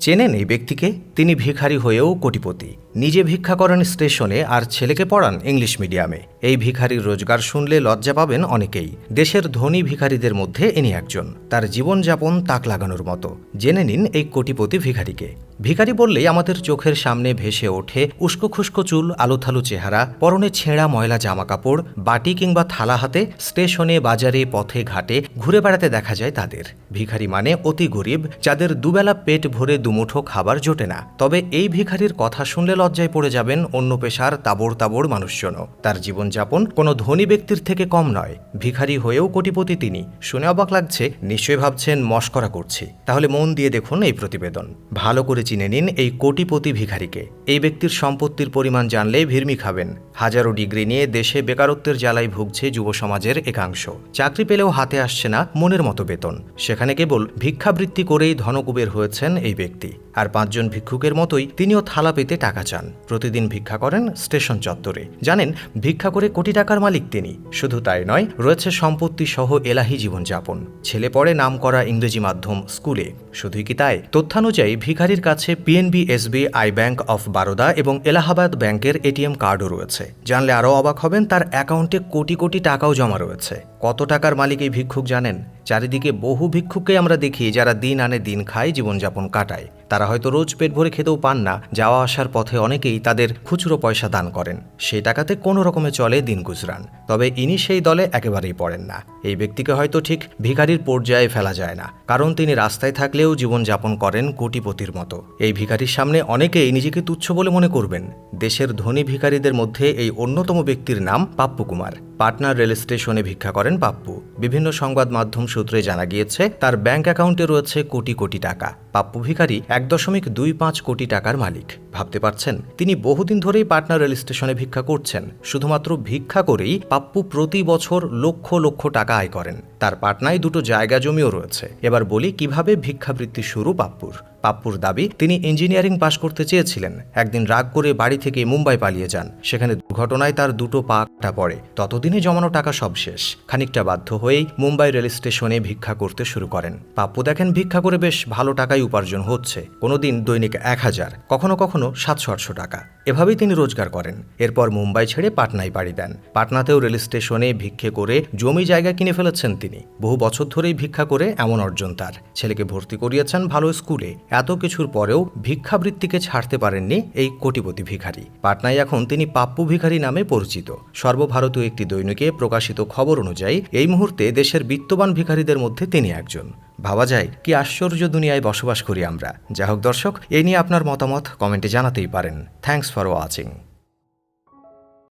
চেনেন এই ব্যক্তিকে? তিনি ভিখারি হয়েও কোটিপতি। নিজে ভিক্ষা করেন স্টেশনে আর ছেলেকে পড়ান ইংলিশ মিডিয়ামে। এই ভিখারির রোজগার শুনলে লজ্জা পাবেন অনেকেই। দেশের ধনী ভিখারিদের মধ্যে ইনি একজন। তার জীবনযাপন তাক লাগানোর মতো। জেনে নিন এই কোটিপতি ভিখারিকে। ভিখারি বললেই আমাদের চোখের সামনে ভেসে ওঠে উস্কো খুস্কো চুল, আলোথালু চেহারা, পরনে ছেঁড়া ময়লা জামা কাপড় বাটি কিংবা থালা হাতে স্টেশনে, বাজারে, পথে, ঘাটে ঘুরে বেড়াতে দেখা যায় তাদের। ভিখারি মানে অতি গরিব, যাদের দুবেলা পেট ভরে দুমুঠো খাবার জোটে না। তবে এই ভিখারির কথা শুনলে লজ্জায় পড়ে যাবেন অন্য পেশার তাবড় তাবড় মানুষজনও। তার জীবনযাপন কোনো ধনী ব্যক্তির থেকে কম নয়। ভিখারি হয়েও কোটিপতি তিনি। শুনে অবাক লাগছে, নিশ্চয়ই ভাবছেন মস্করা করছি। তাহলে মন দিয়ে দেখুন এই প্রতিবেদন। ভালো করে চিনে নিন এই কোটিপতি ভিখারিকে। এই ব্যক্তির সম্পত্তির পরিমাণ জানলে ভিড়মি খাবেন। হাজারো ডিগ্রি নিয়ে দেশে বেকারত্বের জ্বালায় ভুগছে যুব সমাজের একাংশ। চাকরি পেলেও হাতে আসছে না মনের মতো বেতন। সেখানে কেবল ভিক্ষাবৃত্তি করেই ধনকুবের হয়েছেন এই ব্যক্তি। আর পাঁচজন ভিক্ষুকের মতোই তিনিও থালা পেতে টাকা চান। প্রতিদিন ভিক্ষা করেন স্টেশন চত্বরে। জানেন, ভিক্ষা করে কোটি টাকার মালিক তিনি। শুধু তাই নয়, রয়েছে সম্পত্তি সহ এলাহি জীবনযাপন। ছেলে পড়ে নাম করা ইংরেজি মাধ্যম স্কুলে। শুধুই কি তাই? তথ্যানুযায়ী, ভিখারির কাছে PNB SBI bank of Baroda এবং এলাহাবাদ ব্যাংকের এটিএম কার্ডও রয়েছে। জানলে আরও অবাক হবেন, তার অ্যাকাউন্টে কোটি কোটি টাকাও জমা রয়েছে। কত টাকার মালিক এই ভিক্ষুক জানেন? চারিদিকে বহু ভিক্ষুককে আমরা দেখি যারা দিন আনে দিন খায়, জীবনযাপন কাটায়। তারা হয়তো রোজ পেট ভরে খেতেও পান না, যাওয়া আসার পথে অনেকেই তাদের খুচরো পয়সা দান করেন। সেই টাকাতে কোনো রকমে চলে দিন গুজরান। তবে ইনি সেই দলে একেবারেই পড়েন না। এই ব্যক্তিকে হয়তো ঠিক ভিখারির পর্যায়ে ফেলা যায় না, কারণ তিনি রাস্তায় থাকলেও জীবনযাপন করেন কোটিপতির মতো। এই ভিখারির সামনে অনেকেই নিজেকে তুচ্ছ বলে মনে করবেন। দেশের ধনী ভিখারিদের মধ্যে এই অন্যতম ব্যক্তির নাম পাপ্পু কুমার। পাটনার রেল স্টেশনে ভিক্ষা করেন পাপ্পু। বিভিন্ন সংবাদ মাধ্যম সূত্রে জানা গিয়েছে, তার ব্যাংক অ্যাকাউন্টে রয়েছে কোটি কোটি টাকা। পাপ্পু ভিখারি এক দশমিক দুই পাঁচ কোটি টাকার মালিক। ভাবতে পারছেন? তিনি বহুদিন ধরেই পাটনা রেল স্টেশনে ভিক্ষা করছেন। শুধুমাত্র ভিক্ষা করেই পাপ্পু প্রতি বছর লক্ষ লক্ষ টাকা আয় করেন। তার পাটনায় দুটো জায়গা জমিও রয়েছে। এবার বলি কীভাবে ভিক্ষাবৃত্তি শুরু পাপ্পুর? পাপ্পুর দাবি, তিনি ইঞ্জিনিয়ারিং পাশ করতে চেয়েছিলেন। একদিন রাগ করে বাড়ি থেকে মুম্বাই পালিয়ে যান। সেখানে দুর্ঘটনায় তার দুটো পা পড়ে। ততদিনে জমানো টাকা সব শেষ। খানিকটা বাধ্য হয়েই মুম্বাই রেল স্টেশনে ভিক্ষা করতে শুরু করেন। পাপ্পু দেখেন ভিক্ষা করে বেশ ভালো টাকাই উপার্জন হচ্ছে। কোনোদিন দৈনিক এক হাজার, কখনো কখনো সাতশো আটশো টাকা। এভাবেই তিনি রোজগার করেন। এরপর মুম্বাই ছেড়ে পাটনায় পাড়ি দেন। পাটনাতেও রেল স্টেশনে ভিক্ষে করে জমি জায়গা কিনে ফেলেছেন তিনি। বহু বছর ধরেই ভিক্ষা করে এমন অর্জন তার। ছেলেকে ভর্তি করিয়েছেন ভালো স্কুলে। এত কিছুর পরেও ভিক্ষাবৃত্তিকে ছাড়তে পারেননি এই কোটিপতি ভিখারি। পাটনায় এখন তিনি পাপ্পু ভিখারি নামে পরিচিত। সর্বভারতীয় একটি দৈনিকে প্রকাশিত খবর অনুযায়ী, এই মুহূর্তে দেশের বিত্তবান ভিখারিদের মধ্যে তিনি একজন। ভাবা যায়, কি আশ্চর্য দুনিয়ায় বসবাস করি আমরা। যাই হোক দর্শক, এ নিয়ে আপনার মতামত কমেন্টে জানাতেই পারেন। Thanks for watching.